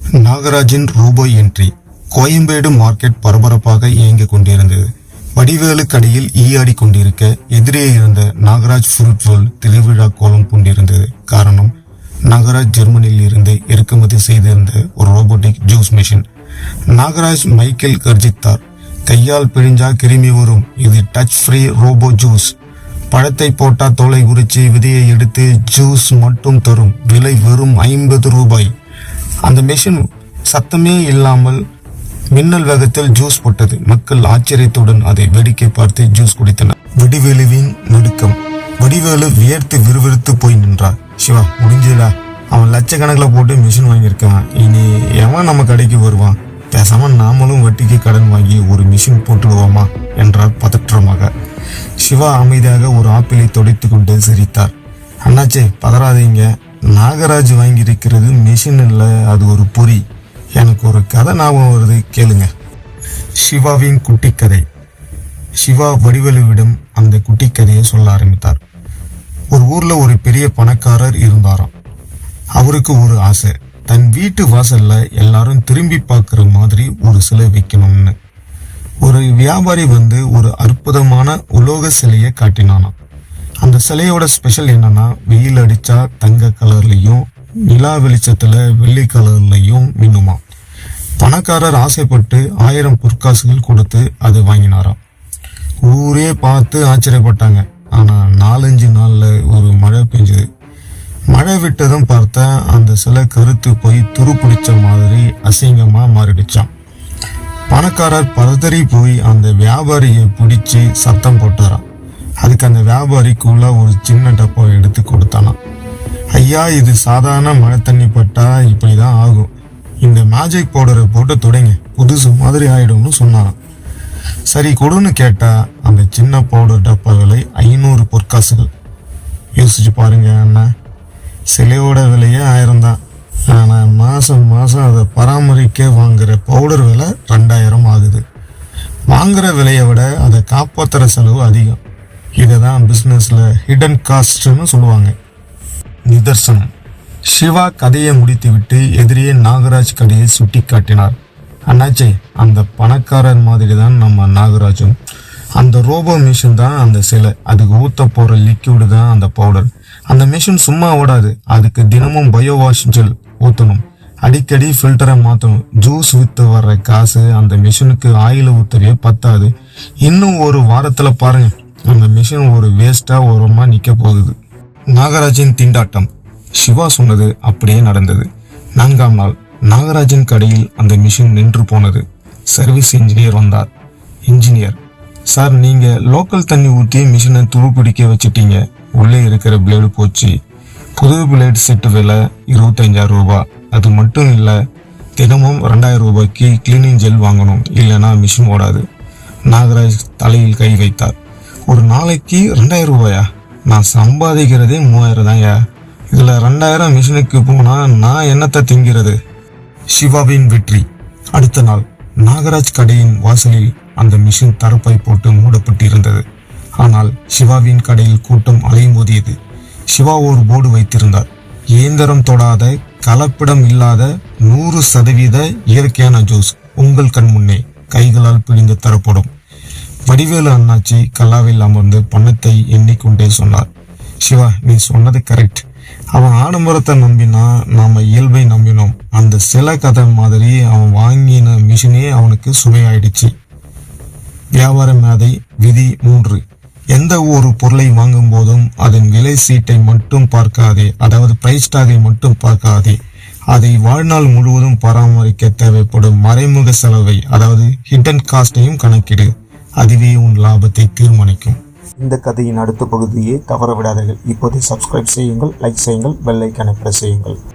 நாகராஜின் robo entry Koyambedu market பரபரப்பாக இயங்கிக் கொண்டிருந்தது. வடிவேலு கடையில் ஈயாடி கொண்டிருக்க எதிரே இருந்த நாகராஜ் ஃப்ரூட் ரோல் திருவிழா கோலம் கொண்டிருந்தது காரணம் நாகராஜ் ஜெர்மனியில் இருந்து இறக்குமதி செய்திருந்த ஒரு robotic juice machine Nagaraj Michael கர்ஜித்தார் கையால் பிழிஞ்சா கிருமி வரும் இது டச் ஃப்ரீ ரோபோ ஜூஸ் பழத்தை போட்டா தோலை உரிச்சு விதையை எடுத்து ஜூஸ் மட்டும் தரும் விலை வெறும் ஐம்பது ரூபாய். அந்த மெஷின் சத்தமே இல்லாமல் மின்னல் வேகத்தில் ஜூஸ் போட்டது. மக்கள் ஆச்சரியத்துடன் அதை வேடிக்கை பார்த்து ஜூஸ் குடித்தனர். வடிவேலுவின் நடுக்கம். வடிவேலு வியர்த்து விறுவிறுத்து போய் நின்றார். சிவா முடிஞ்சடா அவன் லட்சக்கணக்கில் போட்டு மிஷின் வாங்கியிருக்கான். இனி எவன் நம்ம கடைக்கு வருவான்? பேசாம நாமளும் வட்டிக்கு கடன் வாங்கி ஒரு மிஷின் போட்டுடுவோமா? என்றார் பதற்றமாக. சிவா அமைதியாக ஒரு ஆப்பிளை தொடைத்து கொண்டு சிரித்தார். அண்ணாச்சே பதறாதீங்க. நாகராஜ் வாங்கியிருக்கிறது மிஷின் இல்லை அது ஒரு பொறி. எனக்கு ஒரு கதை ஞாபகம் வருது கேளுங்க. சிவாவின் குட்டி கதை சிவா வடிவலுவிடம் அந்த குட்டி கதையை சொல்ல ஆரம்பித்தார். ஒரு ஊர்ல ஒரு பெரிய பணக்காரர் இருந்தாராம். அவருக்கு ஒரு ஆசை. தன் வீட்டு வாசல்ல எல்லாரும் திரும்பி பார்க்குற மாதிரி ஒரு சிலை வைக்கணும்னு. ஒரு வியாபாரி வந்து ஒரு அற்புதமான உலோக சிலையை காட்டினானாம். சிலையோட ஸ்பெஷல் என்னன்னா வெயில் அடிச்சா தங்க கலர்லையும் நிலா வெளிச்சத்துல வெள்ளி கலர்லையும் மின்னுமா. பணக்காரர் ஆசைப்பட்டு ஆயிரம் பொற்காசுகள் கொடுத்து அது வாங்கினாராம். ஊரே பார்த்து ஆச்சரியப்பட்டாங்க. ஆனா நாலஞ்சு நாள்ல ஒரு மழை பெஞ்சது. மழை விட்டதும் பார்த்தா அந்த சிலை கருத்து போய் துருப்பிடிச்ச மாதிரி அசிங்கமா மாறிடுச்சான் பணக்காரர் பதறி போய் அந்த வியாபாரியை பிடிச்சி சத்தம் போட்டாராம். அதுக்கு அந்த வியாபாரிக்குள்ள ஒரு சின்ன டப்பா எடுத்து கொடுத்தானாம். ஐயா இது சாதாரண மழை தண்ணி பட்டா இப்படிதான் ஆகும். இந்த மேஜிக் பவுடரை போட்டு தொடங்க. புதுசு மாதிரி ஆயிடும்னு சொன்னாராம் சரி கொடுன்னு கேட்டா அந்த சின்ன பவுடர் டப்பா விலை ஐநூறு பொற்காசுகள். யோசிச்சு பாருங்க அண்ணா. சிலையோட விலையே ஆயிரம் தான். ஆனால் மாதம் மாதம் அதை பராமரிக்க வாங்குற பவுடர் விலை ரெண்டாயிரம் ஆகுது. வாங்குற விலையை விட அதை காப்பாற்றுற செலவு அதிகம். இதை தான் பிஸ்னஸில் ஹிடன் காஸ்ட்னு சொல்லுவாங்க. நிதர்சனம். சிவா கதையை முடித்துவிட்டு எதிரியே நாகராஜ் கதையை சுட்டி காட்டினார் அண்ணாச்சே அந்த பணக்காரர் மாதிரி தான் நம்ம நாகராஜும். அந்த ரோபோ மிஷின் தான் அந்த சிலை. அதுக்கு ஊத்த போற லிக்யூடு தான் அந்த பவுடர் அந்த மிஷின் சும்மா ஓடாது. அதுக்கு தினமும் பயோ வாஷ் ஜெல் ஊற்றணும் அடிக்கடி ஃபில்டரை மாற்றணும் ஜூஸ் விற்று வர்ற காசு அந்த மிஷினுக்கு ஆயில் ஊற்றவே பத்தாது. இன்னும் ஒரு வாரத்தில் பாருங்க. அந்த மிஷின் ஒரு வேஸ்ட்டாக ஓரமாக நிற்க போகுது. நாகராஜின் திண்டாட்டம். சிவா சொன்னது அப்படியே நடந்தது. நான்காம் நாள் நாகராஜன் கடையில் அந்த மிஷின் நின்று போனது. சர்வீஸ் இன்ஜினியர் வந்தார். இன்ஜினியர் சார் நீங்க லோக்கல் தண்ணி ஊற்றி மிஷினை துருப்பிடிக்க வச்சிட்டீங்க. உள்ளே இருக்கிற பிளேடு போச்சு. புது பிளேடு செட்டு விலை இருபத்தஞ்சாயிரம் ரூபாய் அது மட்டும் இல்லை தினமும் ரெண்டாயிரம் ரூபாய்க்கு கிளீனிங் ஜெல் வாங்கணும். இல்லைன்னா மிஷின் ஓடாது. நாகராஜ் தலையில் கை வைத்தார். ஒரு நாளைக்கு ரெண்டாயிரம் ரூபாயா? நான் சம்பாதிக்கிறதே மூவாயிரம் தான்யா இதில் ரெண்டாயிரம் மிஷினுக்கு போனால் நான் என்னத்தை திங்கிறது? சிவாவின் வெற்றி. அடுத்த நாள் நாகராஜ் கடையின் வாசலில் அந்த மிஷின் தரப்பை போட்டு மூடப்பட்டிருந்தது. ஆனால் சிவாவின் கடையில் கூட்டம் அலையும் அலைமோதியது. சிவா ஒரு போர்டு வைத்திருந்தார். இயந்திரம் தொடாத கலப்பிடம் இல்லாத நூறு சதவீத இயற்கையான ஜூஸ். உங்கள் கண் முன்னே கைகளால் பிழிந்து தரப்படும். வடிவேலு அண்ணாச்சி கல்லாவில் அமர்ந்து பணத்தை எண்ணிக்கொண்டே சொன்னார். சிவா நீ சொன்னது கரெக்ட் அவன் ஆடம்பரத்தை நம்பினா நாம இயல்பை நம்பினோம். அந்த சில கதை மாதிரி அவன் வாங்கின மிஷினே அவனுக்கு சுவையாயிடுச்சு. வியாபார மேதை விதி மூன்று. எந்த ஒரு பொருளை வாங்கும் போதும் அதன் விலை சீட்டை மட்டும் பார்க்காதே அதாவது பிரைஸ் டாகை மட்டும் பார்க்காதே. அதை வாழ்நாள் முழுவதும் பராமரிக்க தேவைப்படும் மறைமுக செலவை அதாவது ஹிடன் காஸ்டையும் கணக்கிடு. அதுவே உன் லாபத்தை தீர்மானிக்கும். இந்த கதையின் அடுத்த பகுதியை தவற விடாதீர்கள். இப்போதை சப்ஸ்கிரைப் செய்யுங்கள் லைக் செய்யுங்கள் பெல் ஐக்கானை பிரஸ் செய்யுங்கள்.